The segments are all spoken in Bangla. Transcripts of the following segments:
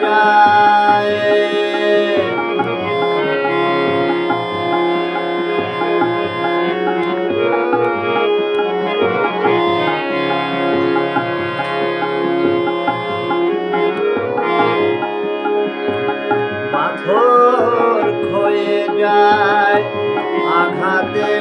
যায় যায় আঘাতে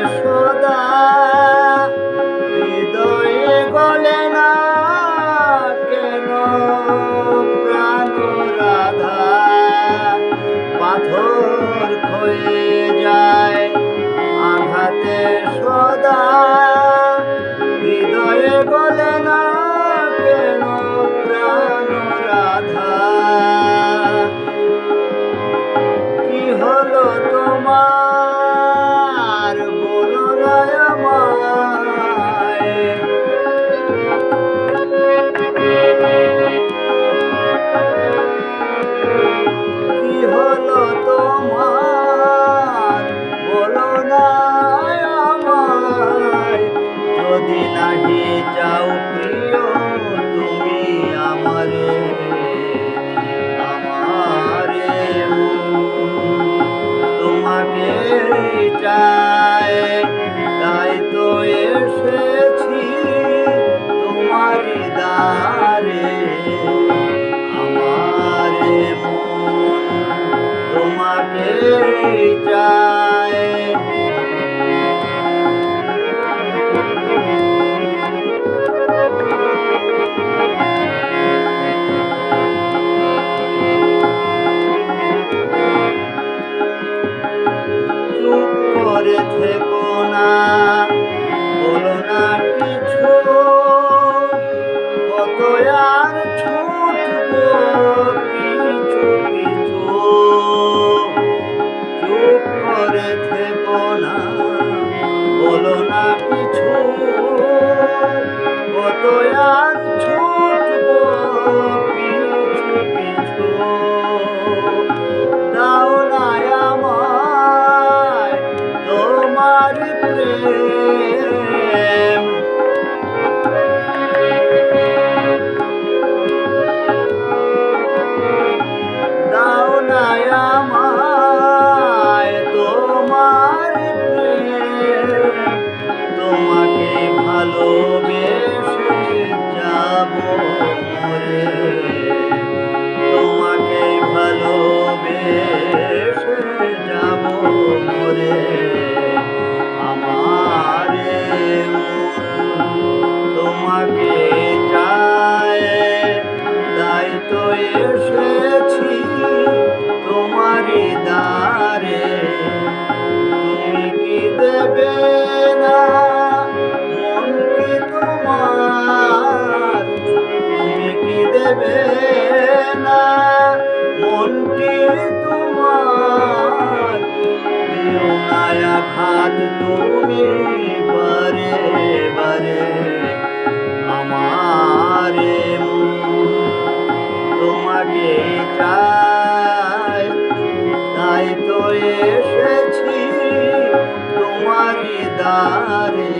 যায় তাই তো এসেছি তোমারই দ্বারে। আমার মন তোমাকে চায়। বুকে তোমার। দিও নায়া খাত তুমি বারে বারে। আমারে তোমাকে চাই তাই তো এসেছি তোমারই দ্বারে।